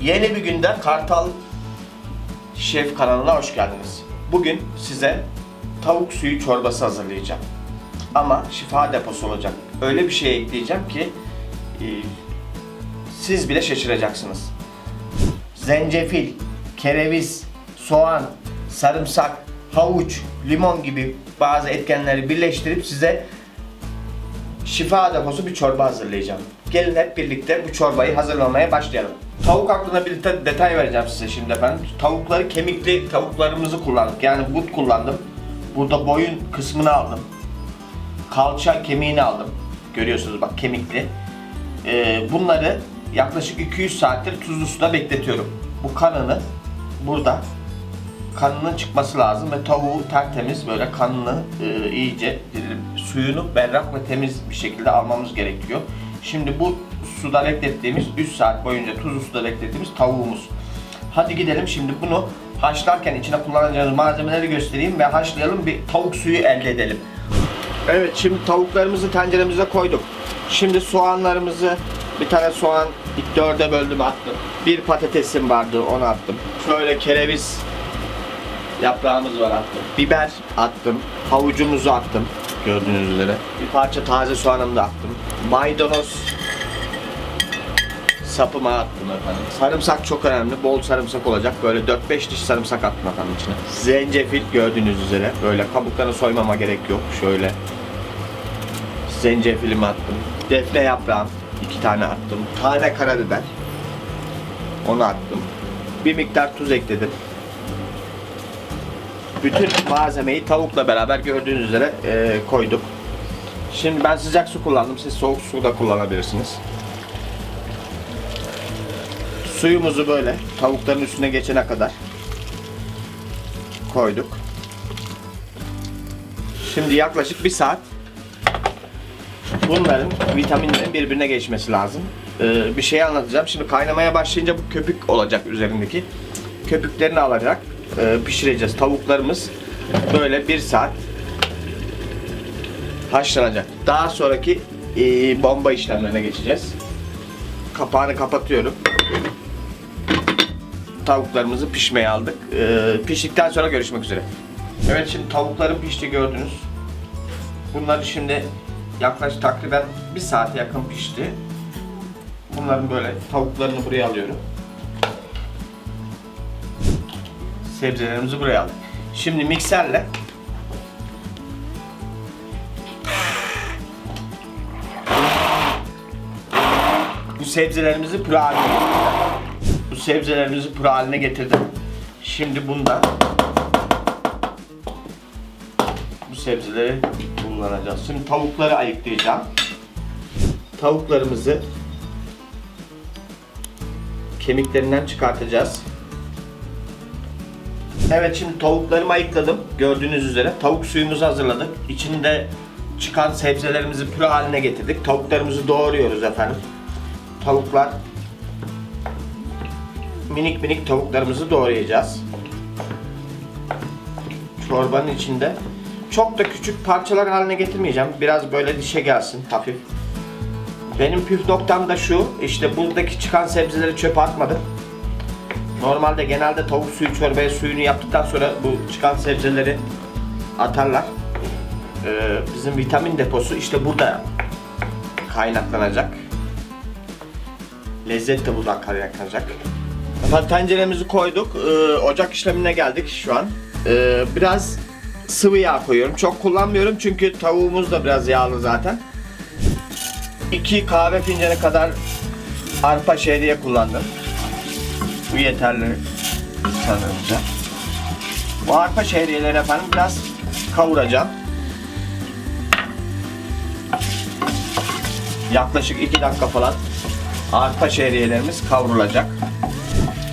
Yeni bir günde Kartal Şef kanalına hoş geldiniz. Bugün size tavuk suyu çorbası hazırlayacağım. Ama şifa deposu olacak. Öyle bir şey ekleyeceğim ki e, siz bile şaşıracaksınız. Zencefil, kereviz, soğan, sarımsak, havuç, limon gibi bazı etkenleri birleştirip size şifa deposu bir çorba hazırlayacağım. Gelin hep birlikte bu çorbayı hazırlamaya başlayalım. Tavuk hakkında bir de- detay vereceğim size şimdi efendim. Tavukları kemikli tavuklarımızı kullandık. Yani but kullandım. Burada boyun kısmını aldım. Kalça kemiğini aldım. Görüyorsunuz bak kemikli. Ee, bunları yaklaşık 200 saattir tuzlu suda bekletiyorum. Bu kanını burada kanının çıkması lazım ve tavuğu tertemiz böyle kanını e, iyice suyunu berrak ve temiz bir şekilde almamız gerekiyor. Şimdi bu suda beklettiğimiz 3 saat boyunca tuzlu suda beklettiğimiz tavuğumuz. Hadi gidelim şimdi bunu haşlarken içine kullanacağımız malzemeleri göstereyim ve haşlayalım bir tavuk suyu elde edelim. Evet şimdi tavuklarımızı tenceremize koyduk. Şimdi soğanlarımızı bir tane soğan dörde böldüm attım. Bir patatesim vardı onu attım. Şöyle kereviz yaprağımız var attım. Biber attım. Havucumuzu attım. Gördüğünüz üzere. Bir parça taze soğanımı da attım. Maydanoz sapımı attım efendim. Sarımsak çok önemli. Bol sarımsak olacak. Böyle 4-5 diş sarımsak attım efendim içine. Zencefil gördüğünüz üzere. Böyle kabuklarını soymama gerek yok. Şöyle. Zencefilimi attım. Defne yaprağım. iki tane attım. Tane karabiber. Onu attım. Bir miktar tuz ekledim. Bütün malzemeyi tavukla beraber gördüğünüz üzere e, koyduk. Şimdi ben sıcak su kullandım. Siz soğuk su da kullanabilirsiniz. Suyumuzu böyle tavukların üstüne geçene kadar koyduk. Şimdi yaklaşık bir saat bunların vitaminlerin birbirine geçmesi lazım. Ee, bir şey anlatacağım. Şimdi kaynamaya başlayınca bu köpük olacak üzerindeki. Köpüklerini alarak e, pişireceğiz. Tavuklarımız böyle bir saat haşlanacak. Daha sonraki e, bomba işlemlerine geçeceğiz. Kapağını kapatıyorum. Tavuklarımızı pişmeye aldık. Ee, piştikten sonra görüşmek üzere. Evet şimdi tavuklarım pişti gördünüz. Bunları şimdi yaklaşık takriben bir saate yakın pişti. Bunların böyle tavuklarını buraya alıyorum. Sebzelerimizi buraya aldık. Şimdi mikserle bu sebzelerimizi püre haline sebzelerimizi püre haline getirdim. Şimdi bunda bu sebzeleri kullanacağız. Şimdi tavukları ayıklayacağım. Tavuklarımızı kemiklerinden çıkartacağız. Evet şimdi tavuklarımı ayıkladım. Gördüğünüz üzere tavuk suyumuzu hazırladık. İçinde çıkan sebzelerimizi püre haline getirdik. Tavuklarımızı doğruyoruz efendim. Tavuklar minik minik tavuklarımızı doğrayacağız. Çorbanın içinde çok da küçük parçalar haline getirmeyeceğim. Biraz böyle dişe gelsin hafif. Benim püf noktam da şu. işte buradaki çıkan sebzeleri çöpe atmadım. Normalde genelde tavuk suyu çorbaya suyunu yaptıktan sonra bu çıkan sebzeleri atarlar. Ee, bizim vitamin deposu işte burada kaynaklanacak. Lezzet de buradan kaynaklanacak. Efendim tenceremizi koyduk. Ee, ocak işlemine geldik şu an. Ee, biraz sıvı yağ koyuyorum. Çok kullanmıyorum çünkü tavuğumuz da biraz yağlı zaten. 2 kahve fincanı kadar arpa şehriye kullandım. Bu yeterli sanırımca. Bu arpa şehriyeleri efendim biraz kavuracağım. Yaklaşık 2 dakika falan arpa şehriyelerimiz kavrulacak.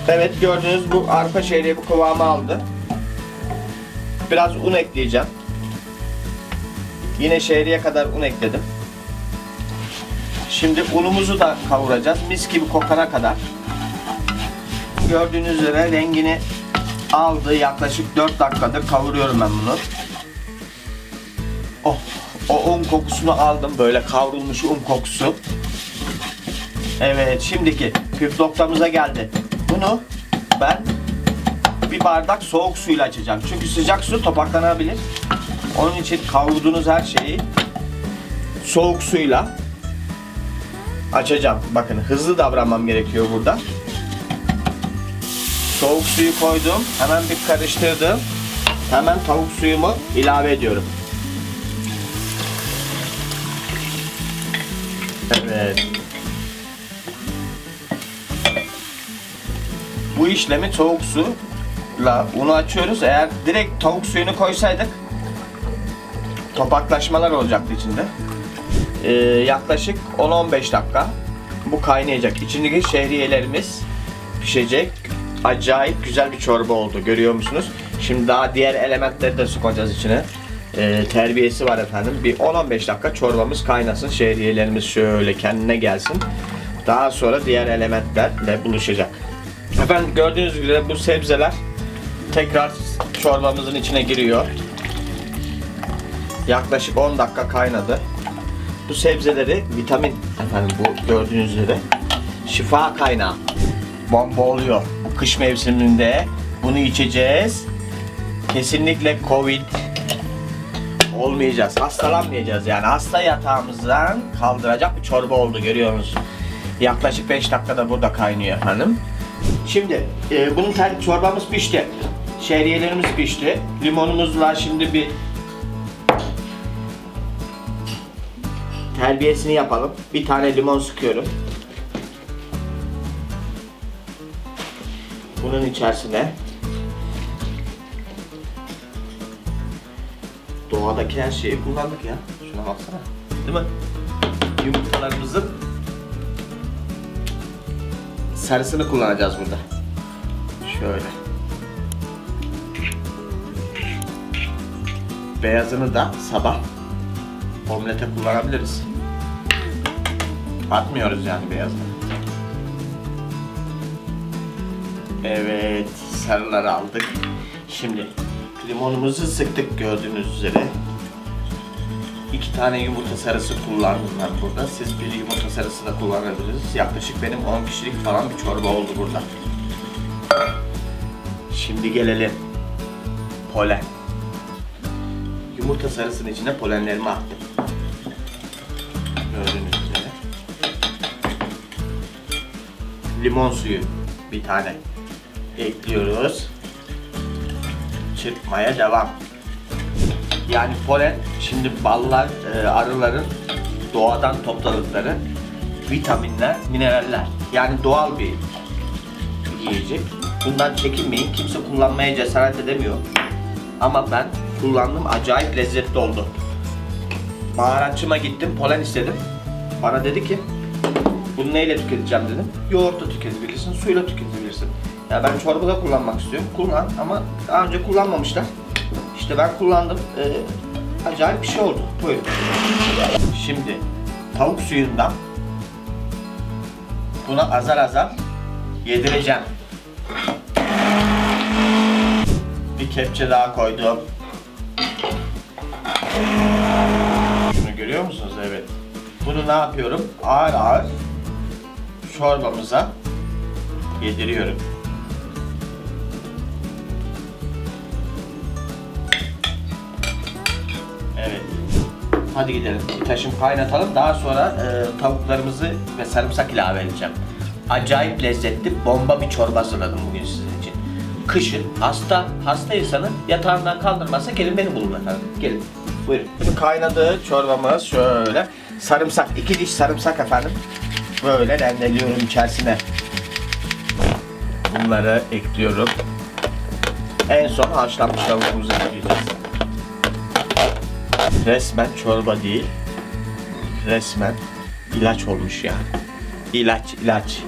Evet gördüğünüz bu arpa şehriye bu kıvamı aldı. Biraz un ekleyeceğim. Yine şehriye kadar un ekledim. Şimdi unumuzu da kavuracağız. Mis gibi kokana kadar. Gördüğünüz üzere rengini aldı. Yaklaşık 4 dakikadır kavuruyorum ben bunu. Oh, o un kokusunu aldım. Böyle kavrulmuş un kokusu. Evet, şimdiki püf noktamıza geldi. Bunu ben bir bardak soğuk suyla açacağım. Çünkü sıcak su topaklanabilir. Onun için kavurduğunuz her şeyi soğuk suyla açacağım. Bakın hızlı davranmam gerekiyor burada. Soğuk suyu koydum. Hemen bir karıştırdım. Hemen tavuk suyumu ilave ediyorum. Evet. Bu işlemi soğuk suyla unu açıyoruz. Eğer direkt tavuk suyunu koysaydık topaklaşmalar olacaktı içinde. Ee, yaklaşık 10-15 dakika bu kaynayacak. İçindeki şehriyelerimiz pişecek. Acayip güzel bir çorba oldu. Görüyor musunuz? Şimdi daha diğer elementleri de sokacağız içine. Ee, terbiyesi var efendim. Bir 10-15 dakika çorbamız kaynasın. Şehriyelerimiz şöyle kendine gelsin. Daha sonra diğer elementlerle buluşacak. Efendim gördüğünüz gibi bu sebzeler tekrar çorbamızın içine giriyor. Yaklaşık 10 dakika kaynadı. Bu sebzeleri vitamin efendim bu gördüğünüz üzere şifa kaynağı. Bomba oluyor. Bu kış mevsiminde bunu içeceğiz. Kesinlikle Covid olmayacağız. Hastalanmayacağız yani. Hasta yatağımızdan kaldıracak bir çorba oldu görüyorsunuz. Yaklaşık 5 dakikada burada kaynıyor efendim. Şimdi e, bunun çorbamız pişti. Şehriyelerimiz pişti. Limonumuzla şimdi bir terbiyesini yapalım. Bir tane limon sıkıyorum. Bunun içerisine doğadaki her şeyi kullandık ya. Şuna baksana. Değil mi? Yumurtalarımızın sarısını kullanacağız burada. Şöyle. Beyazını da sabah omlete kullanabiliriz. Atmıyoruz yani beyazını. Evet, sarıları aldık. Şimdi limonumuzu sıktık gördüğünüz üzere. İki tane yumurta sarısı kullandım ben burada. Siz bir yumurta sarısı da kullanabilirsiniz. Yaklaşık benim 10 kişilik falan bir çorba oldu burada. Şimdi gelelim. Polen. Yumurta sarısının içine polenlerimi attım. Gördüğünüz üzere. Limon suyu bir tane ekliyoruz. Çırpmaya devam. Yani polen şimdi ballar, e, arıların doğadan topladıkları vitaminler, mineraller. Yani doğal bir yiyecek. Bundan çekinmeyin. Kimse kullanmaya cesaret edemiyor. Ama ben kullandım. Acayip lezzetli oldu. Baharatçıma gittim. Polen istedim. Bana dedi ki bunu neyle tüketeceğim dedim. Yoğurtla tüketebilirsin, suyla tüketebilirsin. Ya ben çorbada kullanmak istiyorum. Kullan ama daha önce kullanmamışlar. İşte ben kullandım. Ee, acayip bir şey oldu. Buyurun. Şimdi tavuk suyundan buna azar azar yedireceğim. Bir kepçe daha koydum. Şunu görüyor musunuz? Evet. Bunu ne yapıyorum? Ağır ağır çorbamıza yediriyorum. Hadi gidelim. Taşım kaynatalım. Daha sonra e, tavuklarımızı ve sarımsak ilave edeceğim. Acayip lezzetli bomba bir çorba hazırladım bugün sizin için. Kışın hasta hasta insanı yatağından kaldırmazsa gelin beni bulun efendim. Gelin. Buyurun. Şimdi kaynadı çorbamız şöyle. Sarımsak, iki diş sarımsak efendim. Böyle rendeliyorum içerisine. Bunları ekliyorum. En son haşlanmış tavuğumuzu ekleyeceğiz. Resmen çorba değil. Resmen ilaç olmuş yani. İlaç, ilaç.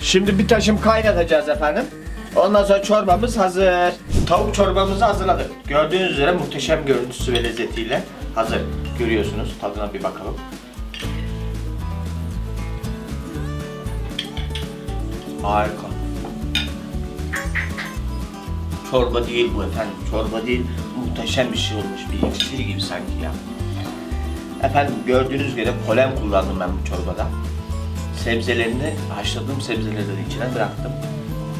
Şimdi bir taşım kaynatacağız efendim. Ondan sonra çorbamız hazır. Tavuk çorbamızı hazırladık. Gördüğünüz üzere muhteşem görüntüsü ve lezzetiyle hazır. Görüyorsunuz. Tadına bir bakalım. Harika. Çorba değil bu efendim. Çorba değil. Muhteşem bir şey olmuş. Bir iksir gibi sanki ya. Efendim gördüğünüz gibi polen kullandım ben bu çorbada. sebzelerini, haşladığım sebzeleri içine bıraktım.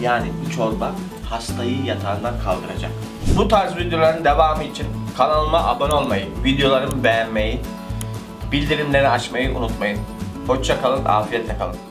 Yani bu çorba hastayı yatağından kaldıracak. Bu tarz videoların devamı için kanalıma abone olmayı, videolarımı beğenmeyi, bildirimleri açmayı unutmayın. Hoşça kalın, afiyetle kalın.